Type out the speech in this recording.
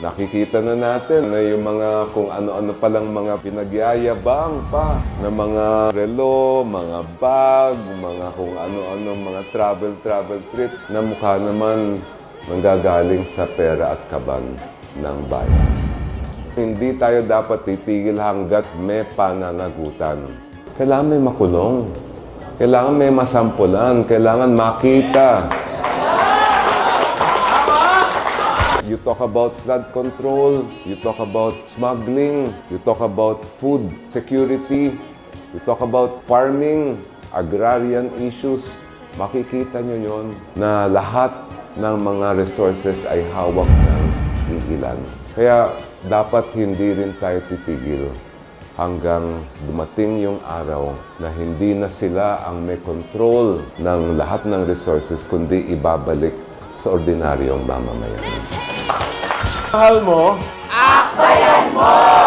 Nakikita na natin na yung mga kung ano-ano palang mga pinagyayabang pa na mga relo, mga bag, mga kung ano-ano, mga travel-travel trips na mukha naman nanggagaling sa pera at kaban ng bayan. Hindi tayo dapat titigil hanggat may pananagutan. Kailangan may makulong. Kailangan may masampulan. Kailangan makita. You talk about flood control, you talk about smuggling, you talk about food security, you talk about farming, agrarian issues. Makikita nyo yon na lahat ng mga resources ay hawak ng iilan. Kaya dapat hindi rin tayo titigil hanggang dumating yung araw na hindi na sila ang may control ng lahat ng resources kundi ibabalik sa ordinaryong mamamayan. Mahal mo? Akbayan mo!